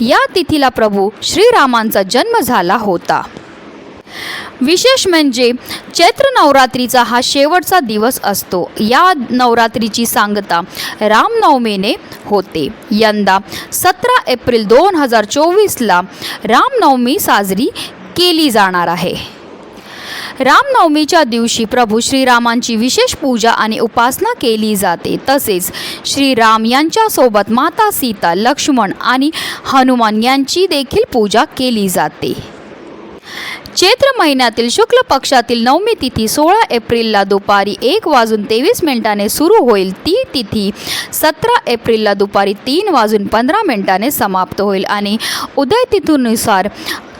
या तिथीला प्रभू श्रीरामांचा जन्म झाला होता. विशेष म्हणजे चैत्र नवरात्रीचा हा शेवटचा दिवस असतो. या नवरात्रीची सांगता रामनवमीने होते. यंदा सतरा एप्रिल दोन हजार चोवीसला रामनवमी साजरी केली जाणार आहे. रामनवमीच्या दिवशी प्रभू श्रीरामांची विशेष पूजा आणि उपासना केली जाते. तसेच श्रीराम यांच्यासोबत माता सीता लक्ष्मण आणि हनुमान यांची देखील पूजा केली जाते. चैत्र महिन्यातील शुक्ल पक्षातील नवमी तिथी सोळा एप्रिलला दुपारी एक वाजून तेवीस मिनिटाने सुरू होईल. ती तिथी सतरा एप्रिलला दुपारी तीन वाजून पंधरा मिनिटाने समाप्त होईल आणि उदय तिथीनुसार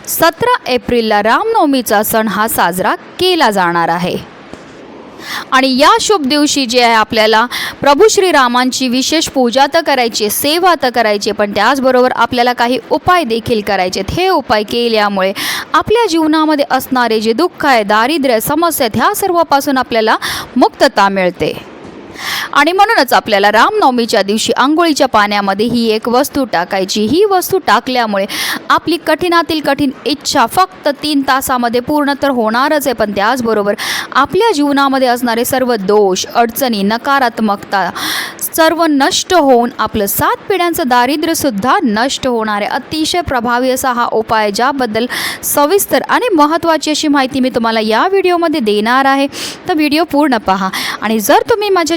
सतरा एप्रिलला रामनवमीचा सण हा साजरा केला जाणार आहे. आणि या शुभ दिवशी जे आहे आपल्याला प्रभू श्रीरामांची विशेष पूजा तर करायची सेवा तर करायची पण त्याचबरोबर आपल्याला काही उपाय देखील करायचे आहेत. हे उपाय केल्यामुळे आपल्या जीवनामध्ये असणारे जे दुःख आहे दारिद्र्य समस्या आहेत ह्या सर्वापासून आपल्याला मुक्तता मिळते. आणि म्हणूनच आपल्याला रामनवमीच्या दिवशी आंघोळीच्या पाण्यामध्ये ही एक वस्तू टाकायची. ही वस्तू टाकल्यामुळे आपली कठीणातील कठीण इच्छा फक्त तीन तासामध्ये पूर्ण तर होणारच आहे पण त्याचबरोबर आपल्या जीवनामध्ये असणारे सर्व दोष अडचणी नकारात्मकता सर्व नष्ट होऊन आपलं सात पिढ्यांचं दारिद्र्यसुद्धा नष्ट होणार आहे. अतिशय प्रभावी असा हा उपाय ज्याबद्दल सविस्तर आणि महत्त्वाची अशी माहिती मी तुम्हाला या व्हिडिओमध्ये देणार आहे. तर व्हिडिओ पूर्ण पहा आणि जर तुम्ही माझ्या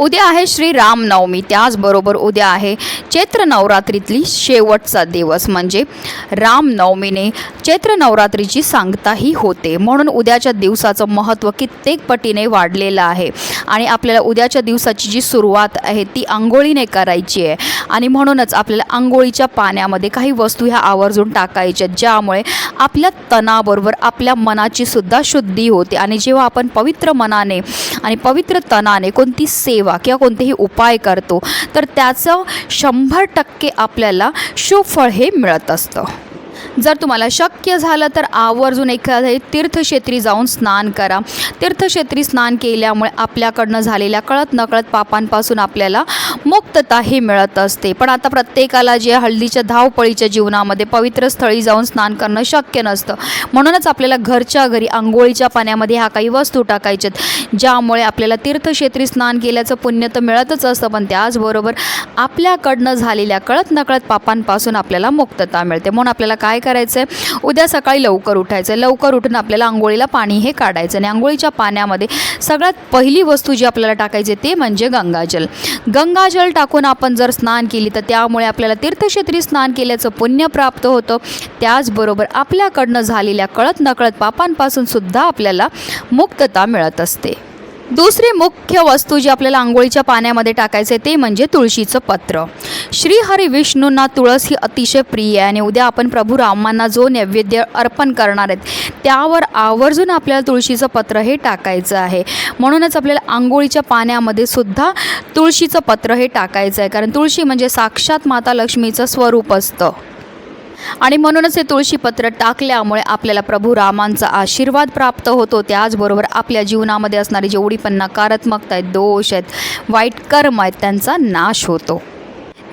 उद्या आहे श्री रामनवमी त्याचबरोबर उद्या आहे चैत्र नवरात्रीतली शेवटचा दिवस. म्हणजे रामनवमीने चैत्र नवरात्रीची सांगताही होते. म्हणून उद्याच्या दिवसाचं महत्त्व कित्येक पटीने वाढलेलं आहे. आणि आपल्याला उद्याच्या दिवसाची जी सुरुवात आहे ती आंघोळीने करायची आहे. आणि म्हणूनच आपल्याला आंघोळीच्या पाण्यामध्ये काही वस्तू ह्या आवर्जून टाकायच्या ज्यामुळे आपल्या तणाबरोबर आपल्या मनाची सुद्धा शुद्धी होते. आणि जेव्हा आपण पवित्र मनाने आणि पवित्र तनाने कोणती सेवा किंवा कोणतेही उपाय करतो तर त्याचं शंभर टक्के आपल्याला शुभफळ हे मिळत असतं. जर तुम्हाला शक्य झालं तर आवर्जून एखाद्या तीर्थक्षेत्री जाऊन स्नान करा. तीर्थक्षेत्री स्नान केल्यामुळे आपल्याकडनं झालेल्या कळत नकळत पापांपासून आपल्याला मुक्तता ही मिळत असते. पण आता प्रत्येकाला जे हल्लीच्या धावपळीच्या जीवनामध्ये पवित्र स्थळी जाऊन स्नान करणं शक्य नसतं. म्हणूनच आपल्याला घरच्या घरी आंघोळीच्या पाण्यामध्ये ह्या काही वस्तू टाकायच्यात ज्यामुळे आपल्याला तीर्थक्षेत्री स्नान केल्याचं पुण्य तर मिळतच असतं पण त्याचबरोबर आपल्याकडनं झालेल्या कळत नकळत पापांपासून आपल्याला मुक्तता मिळते. म्हणून आपल्याला काय करायचं आहे उद्या सकाळी लवकर उठायचं आहे लवकर उठून आपल्याला आंघोळीला पाणी हे काढायचं आणि आंघोळीच्या पाण्यामध्ये सगळ्यात पहिली वस्तू जी आपल्याला टाकायची ते म्हणजे गंगाजल. गंगाजल टाकून आपण जर स्नान केली तर त्यामुळे आपल्याला तीर्थक्षेत्री स्नान केल्याचं पुण्य प्राप्त होतं. त्याचबरोबर आपल्याकडनं झालेल्या कळत नकळत पापांपासून सुद्धा आपल्याला मुक्तता मिळत असते. दुसरी मुख्य वस्तू जी आपल्याला आंघोळीच्या पाण्यामध्ये टाकायचे ते म्हणजे तुळशीचं पत्र. श्रीहरी विष्णूंना तुळस ही अतिशय प्रिय आहे आणि उद्या आपण प्रभू रामांना जो नैवेद्य अर्पण करणार आहेत त्यावर आवर्जून आपल्याला तुळशीचं पत्र हे टाकायचं आहे. म्हणूनच आपल्याला आंघोळीच्या पाण्यामध्ये सुद्धा तुळशीचं पत्र हे टाकायचं आहे कारण तुळशी म्हणजे साक्षात माता लक्ष्मीचं स्वरूप असतं. आणि म्हणूनच हे तुळशीपत्र टाकल्यामुळे आपल्याला प्रभू रामांचा आशीर्वाद प्राप्त होतो. त्याचबरोबर आपल्या जीवनामध्ये असणारी जेवढी पण नकारात्मकता आहेत दोष आहेत वाईट कर्म आहेत त्यांचा नाश होतो.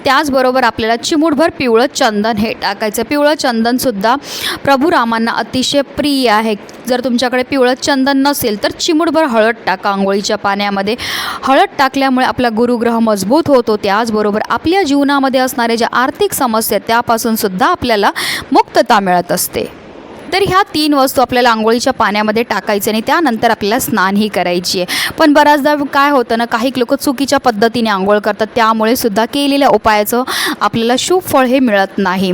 त्याचबरोबर आपल्याला चिमूटभर पिवळं चंदन हे टाकायचं. पिवळं चंदनसुद्धा प्रभू रामांना अतिशय प्रिय आहे. जर तुमच्याकडे पिवळं चंदन नसेल तर चिमूटभर हळद टाका आंघोळीच्या पाण्यामध्ये. हळद टाकल्यामुळे आपला गुरुग्रह मजबूत होतो. त्याचबरोबर आपल्या जीवनामध्ये असणाऱ्या ज्या आर्थिक समस्या आहेत त्यापासून सुद्धा आपल्याला मुक्तता मिळत असते. तर ह्या तीन वस्तू आपल्याला आंघोळीच्या पाण्यामध्ये टाकायचे आणि त्यानंतर आपल्याला स्नानही करायची आहे. पण बऱ्याचदा काय होतं ना काही लोक चुकीच्या पद्धतीने आंघोळ करतात. त्यामुळे सुद्धा केलेल्या उपायाचं आपल्याला शुभ फळ हे मिळत नाही.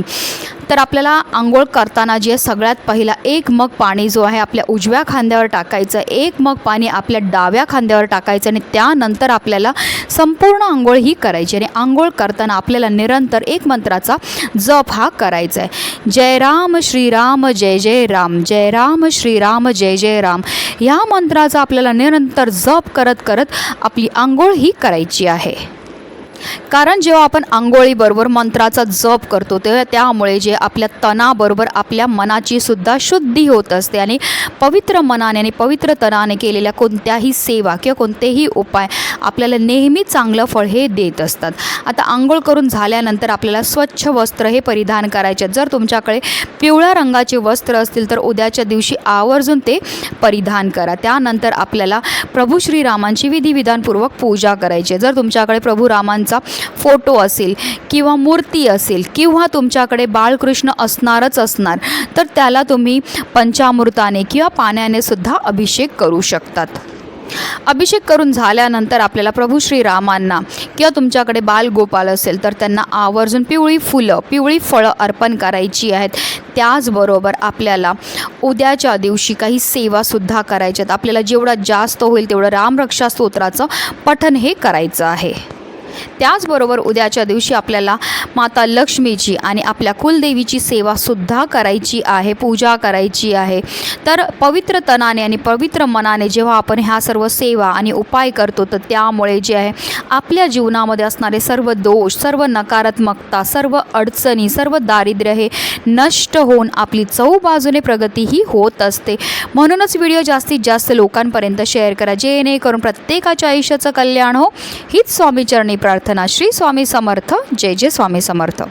तर आपल्याला आंघोळ करताना जे सगळ्यात पहिला एक मग पाणी जो आहे आपल्या उजव्या खांद्यावर टाकायचं एक मग पाणी आपल्या डाव्या खांद्यावर टाकायचं आणि त्यानंतर आपल्याला संपूर्ण आंघोळ ही करायची आणि आंघोळ करताना आपल्याला निरंतर एक मंत्राचा जप हा करायचा आहे जय राम श्रीराम जय जय राम जय राम श्रीराम जय जय राम. ह्या मंत्राचा आपल्याला निरंतर जप करत करत आपली आंघोळ ही करायची आहे. कारण जेव्हा आपण आंघोळीबरोबर मंत्राचा जप करतो तेव्हा त्यामुळे जे आपल्या तणाबरोबर आपल्या मनाची सुद्धा शुद्धी होत असते आणि पवित्र मनाने आणि पवित्र तनाने केलेल्या कोणत्याही सेवा किंवा कोणतेही उपाय आपल्याला नेहमी चांगलं फळ हे देत असतात. आता आंघोळ करून झाल्यानंतर आपल्याला स्वच्छ वस्त्र हे परिधान करायचे. आहेत. जर तुमच्याकडे पिवळ्या रंगाचे वस्त्र असतील तर उद्याच्या दिवशी आवर्जून ते परिधान करा. त्यानंतर आपल्याला प्रभू श्रीरामांची विधिविधानपूर्वक पूजा करायची. जर तुमच्याकडे प्रभू रामांचा फोटो असेल किंवा मूर्ती असेल किंवा तुमच्याकडे बाळकृष्ण असणारच असणार तर त्याला तुम्ही पंचामृताने किंवा पाण्याने सुद्धा अभिषेक करू शकतात. अभिषेक करून झाल्यानंतर आपल्याला प्रभू श्रीरामांना किंवा तुमच्याकडे बालगोपाल असेल तर त्यांना आवर्जून पिवळी फुलं पिवळी फळं अर्पण करायची आहेत. त्याचबरोबर आपल्याला उद्याच्या दिवशी काही सेवासुद्धा करायच्या आहेत. आपल्याला जेवढा जास्त होईल तेवढं रामरक्षा स्तोत्राचं पठण हे करायचं आहे. त्याचबरोबर उद्याच्या दिवशी आपल्याला माता लक्ष्मीची आणि आपल्या कुलदेवीची सेवासुद्धा करायची आहे पूजा करायची आहे. तर पवित्र तनाने आणि पवित्र मनाने जेव्हा आपण ह्या सर्व सेवा आणि उपाय करतो तर त्यामुळे जे आहे आपल्या जीवनामध्ये असणारे सर्व दोष सर्व नकारात्मकता सर्व अडचणी सर्व दारिद्र्य हे नष्ट होऊन आपली चौबाजूने प्रगती ही होत असते. म्हणूनच व्हिडिओ जास्तीत जास्त लोकांपर्यंत शेअर करा जेणेकरून प्रत्येकाच्या आयुष्याचं कल्याण हो. हीच स्वामीचरणी प्रार्थना श्री स्वामी समर्थ. जय जय स्वामी समर्थ.